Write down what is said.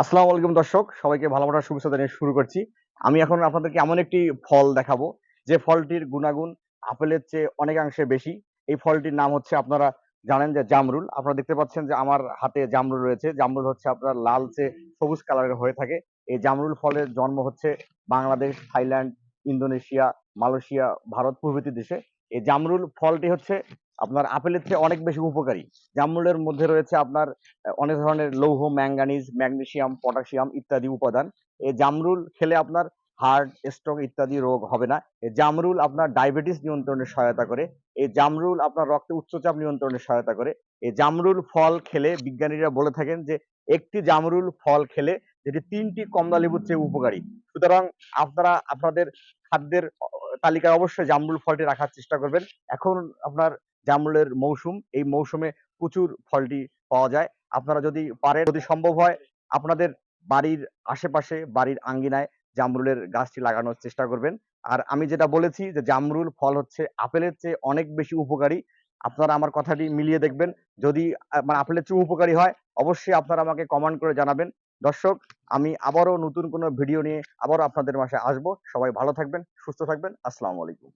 আসসালামু আলাইকুম দর্শক, সবাইকে ভালোবাসার শুভেচ্ছা জানিয়ে শুরু করছি। আমি এখন আপনাদেরকে এমন একটি ফল দেখাবো, যে ফলটির গুণাগুণ আপেলের চেয়ে অনেকাংশে বেশি। এই ফলটির নাম হচ্ছে আপনারা জানেন যে জামরুল। আপনারা দেখতে পাচ্ছেন যে আমার হাতে জামরুল রয়েছে। জামরুল হচ্ছে আপনার লালচে সবুজ কালারের হয়ে থাকে। এই জামরুল ফলের জন্ম হচ্ছে Bangladesh, Thailand, Indonesia, Malaysia, Bharat প্রভৃতি দেশে। এই জামরুল ফলটি হচ্ছে আপনার আপেলের চেয়ে অনেক বেশি উপকারী। জামরুলের মধ্যে রয়েছে আপনার অনেক ধরনের লৌহ ম্যাঙ্গানিজ ম্যাগনেসিয়াম পটাশিয়াম ইত্যাদি উপাদান। এই জামরুল খেলে আপনার হার্ট, স্ট্রোক ইত্যাদি রোগ হবে না। এই জামরুল আপনার ডায়াবেটিস নিয়ন্ত্রণে সহায়তা করে। এই জামরুল আপনার রক্তে উচ্চচাপ নিয়ন্ত্রণে সহায়তা করে। এই জামরুল ফল খেলে, বিজ্ঞানীরা বলে থাকেন যে, একটি জামরুল ফল খেলে যেটি তিনটি কমলা লেবুর চেয়ে উপকারী। সুতরাং আপনারা, আপনাদের খাদ্যের তালিকায় অবশ্যই জামরুল ফলটি রাখার চেষ্টা করবেন। এখন আপনার জামরুলের মৌসুম, এই মৌসুমে প্রচুর ফলটি পাওয়া যায়। আপনারা যদি পারেন, যদি সম্ভব হয়, আপনাদের বাড়ির আশেপাশে, বাড়ির আঙ্গিনায় জামরুলের গাছটি লাগানোর চেষ্টা করবেন। আর আমি যেটা বলেছি যে, জামরুল ফল হচ্ছে আপেলের চেয়ে অনেক বেশি উপকারী। আপনারা আমার কথাটি মিলিয়ে দেখবেন। যদি মানে আপেলের চেয়ে উপকারী হয়, অবশ্যই আপনারা আমাকে কমেন্ট করে জানাবেন। দর্শক, আমি আবারও নতুন কোনো ভিডিও নিয়ে আবারও আপনাদের মাসে আসব। সবাই ভালো থাকবেন, সুস্থ থাকবেন। আসসালামু আলাইকুম।